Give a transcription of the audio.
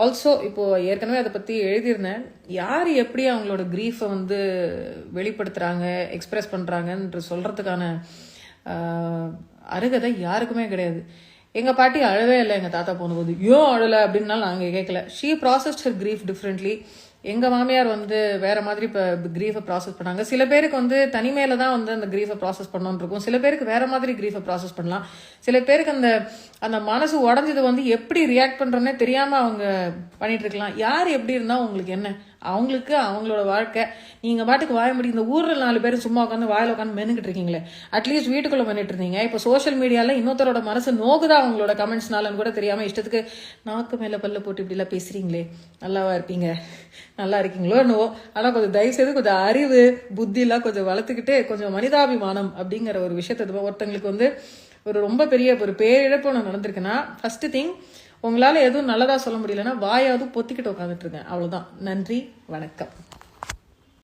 Also இப்போ ஏற்கனவே அதை பற்றி எழுதியிருந்தேன். யார் எப்படி அவங்களோட க்ரீஃபை வந்து வெளிப்படுத்துகிறாங்க எக்ஸ்பிரஸ் பண்ணுறாங்கன்ற சொல்கிறதுக்கான அருகதை யாருக்குமே கிடையாது. எங்கள் பாட்டி அழவே இல்லை எங்கள் தாத்தா போனபோது ஏன் அழலை? அப்படின்னாலும் நாங்கள் கேட்கல. She processed her grief differently எங்கள் மாமியார் வந்து வேற மாதிரி இப்போ க்ரீஃபை ப்ராசஸ் பண்ணாங்க. சில பேருக்கு வந்து தனிமையில தான் வந்து அந்த க்ரீஃபை ப்ராசஸ் பண்ணணும்னு இருக்கும். சில பேருக்கு வேற மாதிரி க்ரீஃபை ப்ராசஸ் பண்ணலாம். சில பேருக்கு அந்த அந்த மனசு உடஞ்சது வந்து எப்படி ரியாக்ட் பண்ணுறோன்னே தெரியாமல் அவங்க பண்ணிட்டு இருக்கலாம். யார் எப்படி இருந்தால் உங்களுக்கு என்ன? அவங்களுக்கு அவங்களோட வாழ்க்கை. நீங்கள் பாட்டுக்கு வாய முடியும் இந்த ஊரில் நாலு பேர் சும்மா உட்காந்து வாயில் உட்காந்து மென்னுக்கிட்டு இருக்கீங்களே. அட்லீஸ்ட் வீட்டுக்குள்ளே பண்ணிட்டு இருந்தீங்க. இப்போ சோஷியல் மீடியாவில் இன்னொருத்தரோட மனசு நோக்குதா அவங்களோட கமெண்ட்ஸ்னாலன்னு கூட தெரியாமல் இஷ்டத்துக்கு நாக்கு மேலே பல்ல போட்டு இப்படிலாம் பேசுகிறீங்களே நல்லாவா இருப்பீங்க. நல்லா இருக்கீங்களோ என்னவோ. ஆனால் கொஞ்சம் தயவுசெய்து கொஞ்சம் அறிவு புத்திலாம் கொஞ்சம் வளர்த்துக்கிட்டு கொஞ்சம் மனிதாபிமானம் அப்படிங்கிற ஒரு விஷயத்தை ஒருத்தங்களுக்கு வந்து ஒரு ரொம்ப பெரிய ஒரு பேரிழப்பு ஒன்று நடந்திருக்குன்னா ஃபஸ்ட்டு திங் உங்களால் எதுவும் நல்லதாக சொல்ல முடியலன்னா வாயாவது பொத்திக்கிட்டு உட்காந்துட்டு இருக்கேன் அவ்வளோதான் நன்றி வணக்கம்.